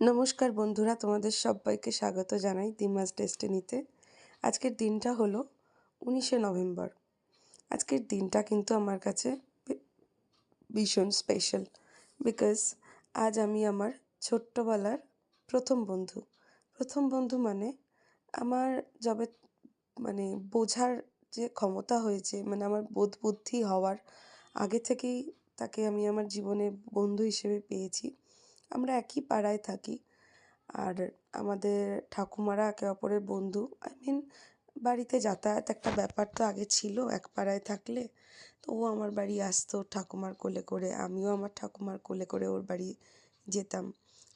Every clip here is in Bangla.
নমস্কার বন্ধুরা, তোমাদের সবাইকে স্বাগত জানাই দিমাস ডেস্টিনিতে আজকের দিনটা হলো উনিশে নভেম্বর। আজকের দিনটা কিন্তু আমার কাছে ভীষণ স্পেশাল বিকজ আজ আমি আমার ছোট্টবেলার প্রথম বন্ধু। প্রথম বন্ধু মানে আমার যবে মানে বোঝার যে ক্ষমতা হয়েছে মানে আমার বোধ বুদ্ধি হওয়ার আগে থেকেই তাকে আমি আমার জীবনে বন্ধু হিসেবে পেয়েছি। আমরা একই পাড়ায় থাকি। আর আমাদের ঠাকুমারা একে অপরের বন্ধু। আই মিন বাড়িতে যাতায়াত একটা ব্যাপার তো আগে ছিল এক পাড়ায় থাকলে। তো ও আমার বাড়ি আসতো ঠাকুমার কোলে করে, আমিও আমার ঠাকুমার কোলে করে ওর বাড়ি যেতাম।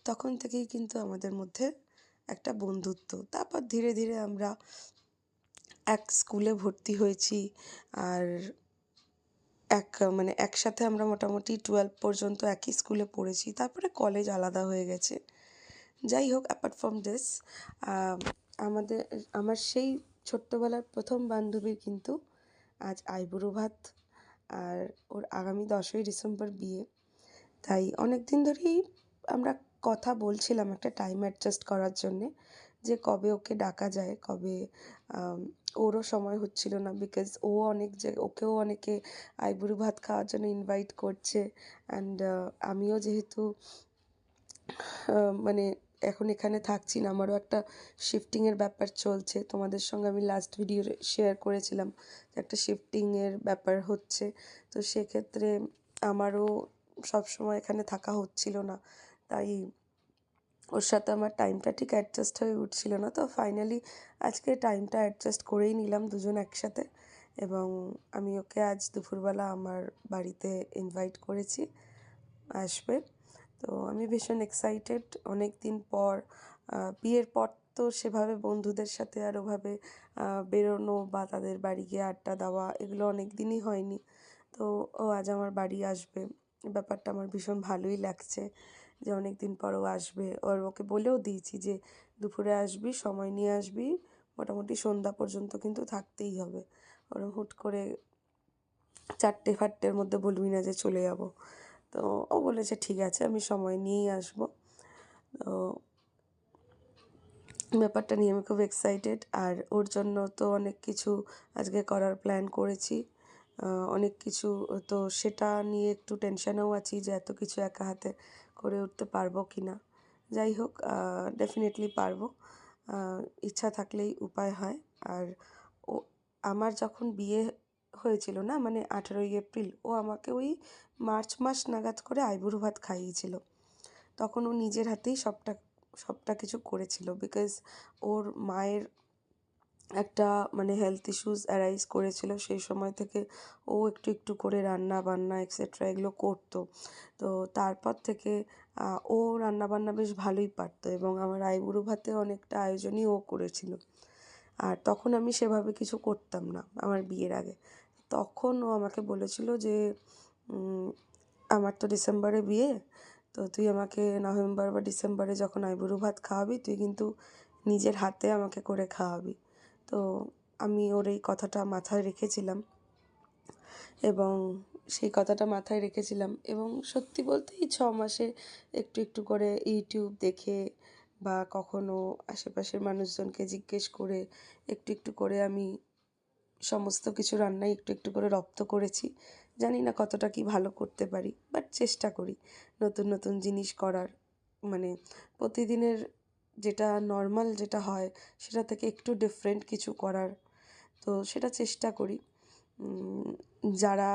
তখন থেকেই কিন্তু আমাদের মধ্যে একটা বন্ধুত্ব। তারপর ধীরে ধীরে আমরা এক স্কুলে ভর্তি হয়েছি। আর এক মানে একসাথে আমরা মোটামুটি টুয়েলভ পর্যন্ত একই স্কুলে পড়েছি। তারপরে কলেজ আলাদা হয়ে গেছে। যাই হোক অ্যাপার্ট ফ্রম দিস আমাদের, আমার সেই ছোট্টবেলার প্রথম বান্ধবীর কিন্তু আজ আইবুড়ো ভাত। আর ওর আগামী দশই ডিসেম্বর বিয়ে। তাই অনেক দিন ধরেই আমরা কথা বলছিলাম একটা টাইম অ্যাডজাস্ট করার জন্যে। যে কবে ওকে ডাকা যায়, কবে ওরও সময় হচ্ছিল না বিকজ ও অনেক যে, ওকেও অনেকে আইবুড়ো ভাত খাওয়ার জন্য ইনভাইট করছে অ্যান্ড আমিও যেহেতু মানে এখন এখানে থাকছি না, আমারও একটা শিফটিংয়ের ব্যাপার চলছে। তোমাদের সঙ্গে আমি লাস্ট ভিডিও শেয়ার করেছিলাম একটা শিফটিংয়ের ব্যাপার হচ্ছে। তো সেক্ষেত্রে আমারও সবসময় এখানে থাকা হচ্ছিল না। তাই ওর সাথে আমার টাইমটা ঠিক অ্যাডজাস্ট হয়ে উঠছিল না। তো ফাইনালি আজকে টাইমটা অ্যাডজাস্ট করেই নিলাম দুজন একসাথে এবং আমি ওকে আজ দুপুরবেলা আমার বাড়িতে ইনভাইট করেছি আসবে। তো আমি ভীষণ এক্সাইটেড অনেক দিন পর বিয়ের পর তো সেভাবে বন্ধুদের সাথে আর ওভাবে বেরোনো বা তাদের বাড়ি গিয়ে আড্ডা দেওয়া এগুলো অনেক দিনই হয়নি। তো ও আজ আমার বাড়ি আসবে। ব্যাপারটা আমার ভীষণ ভালোই লাগছে। যে অনেক দিন পর ও আসবে। ওর ওকে বলেও দিয়েছি যে, দুপুরে আসবি, সময় নিয়ে আসবি, মোটামুটি সন্ধ্যা পর্যন্ত কিন্তু থাকতেই হবে। ওরম হুট করে চারটে ফারটের মধ্যে বলবি না যে চলে যাব। তো ও বলেছে, ঠিক আছে, আমি সময় নিয়েই আসব। তো ব্যাপারটা নিয়ে আমি খুব এক্সাইটেড আর ওর জন্য তো অনেক কিছু আজকে করার প্ল্যান করেছি। অনেক কিছু তো সেটা নিয়ে একটু টেনশনেও আছি যে এত কিছু একা হাতে করে উঠতে পারব কি না। যাই হোক ডেফিনেটলি পারব। ইচ্ছা থাকলেই উপায় হয়। আর ও, আমার যখন বিয়ে হয়েছিল না মানে আঠেরোই এপ্রিল, ও আমাকে ওই মার্চ মাস নাগাদ করে আইবুড়ো ভাত খাইয়েছিল। তখন ও নিজের হাতেই সবটা সবটা কিছু করেছিল। বিকজ ওর মায়ের একটা মানে হেলথ ইস্যুস অ্যারাইজ করেছিল সেই সময় থেকে ও একটু একটু করে রান্না বান্না এক্সেট্রা এগুলো করতো। তো তারপর থেকে ও রান্না বান্না বেশ ভালোই পারতো এবং আমার আইবুড়ো ভাতে অনেকটা আয়োজনই ও করেছিল। আর তখন আমি সেভাবে কিছু করতাম না আমার বিয়ের আগে। তখন ও আমাকে বলেছিল যে আমার তো ডিসেম্বরে বিয়ে, তো তুই আমাকে নভেম্বর বা ডিসেম্বরে যখন আইবুড়ো ভাত খাওয়াবি, তুই কিন্তু নিজের হাতে আমাকে করে খাওয়াবি। তো আমি ওর এই কথাটা মাথায় রেখেছিলাম এবং সেই কথাটা মাথায় রেখেছিলাম এবং সত্যি বলতে এই ছ মাসে একটু একটু করে ইউটিউব দেখে বা কখনো আশেপাশের মানুষজনকে জিজ্ঞেস করে একটু একটু করে আমি সমস্ত কিছু রান্নাই একটু একটু করে রপ্ত করেছি। জানি না কতটা কি ভালো করতে পারি বাট চেষ্টা করি নতুন নতুন জিনিস করার। মানে প্রতিদিনের যেটা নর্মাল যেটা হয়, সেটা থেকে একটু ডিফারেন্ট কিছু করার। তো সেটা চেষ্টা করি। যারা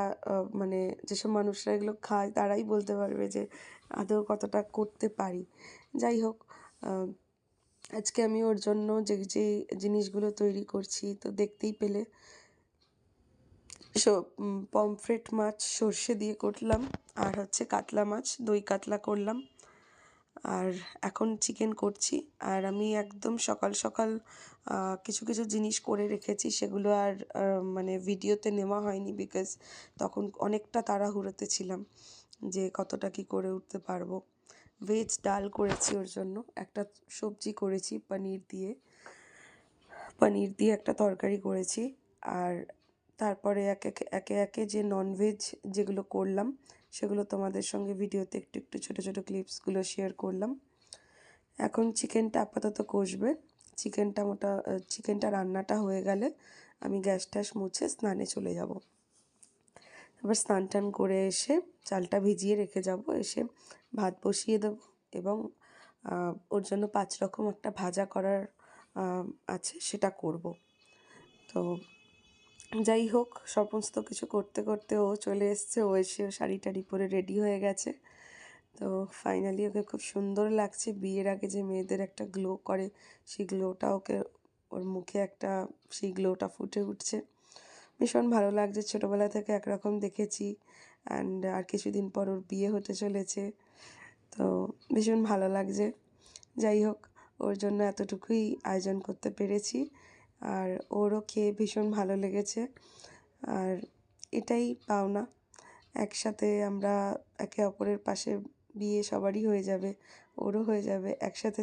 মানে যেসব মানুষরা এগুলো খায়, তারাই বলতে পারবে যে আদৌ কতটা করতে পারি। যাই হোক আজকে আমি ওর জন্য যে যে জিনিসগুলো তৈরি করছি, তো দেখতেই পেলে। সো পমফ্রেট মাছ সর্ষে দিয়ে করলাম, আর হচ্ছে কাতলা মাছ, দই কাতলা করলাম। আর এখন চিকেন করছি। আর আমি একদম সকাল সকাল কিছু কিছু জিনিস করে রেখেছি, সেগুলো আর মানে ভিডিওতে নেওয়া হয়নি বিকজ তখন অনেকটা তাড়াহুড়োতে ছিলাম যে কতটা কি করে উঠতে পারব। ভেজ ডাল করেছি ওর জন্য, একটা সবজি করেছি পনির দিয়ে। পনির দিয়ে একটা তরকারি করেছি। আর তারপরে একে একে একে একে যে ননভেজ যেগুলো করলাম সেগুলো তোমাদের সঙ্গে ভিডিওতে একটু একটু ছোটো ছোটো ক্লিপসগুলো শেয়ার করলাম। এখন চিকেনটা আপাতত কষবে। চিকেনটা মোটা চিকেনটা রান্নাটা হয়ে গেলে আমি গ্যাস ট্যাস মুছে স্নানে চলে যাব। এবার স্নান টান করে এসে চালটা ভিজিয়ে রেখে যাব। এসে ভাত বসিয়ে দেবো এবং ওর জন্য পাঁচ রকম একটা ভাজা করার আছে সেটা করব। তো যাই হোক, সমস্ত কিছু করতে করতে ও চলে এসছে। ও এসে শাড়ি টাড়ি পরে রেডি হয়ে গেছে। তো ফাইনালি ওকে খুব সুন্দর লাগছে। বিয়ের আগে যে মেয়েদের একটা গ্লো করে, সেই গ্লোটা ওকে ওর মুখে একটা, সেই গ্লোটা ফুটে উঠছে। ভীষণ ভালো লাগছে। ছোটোবেলা থেকে একরকম দেখেছি অ্যান্ড আর কিছুদিন পর ওর বিয়ে হতে চলেছে। তো ভীষণ ভালো লাগছে। যাই হোক, ওর জন্য এতটুকুই আয়োজন করতে পেরেছি। আর ওরও খেয়ে ভীষণ ভালো লেগেছে। আর এটাই পাওনা। একসাথে আমরা একে অপরের পাশে বিয়ে সবারই হয়ে যাবে, ওরও হয়ে যাবে, একসাথে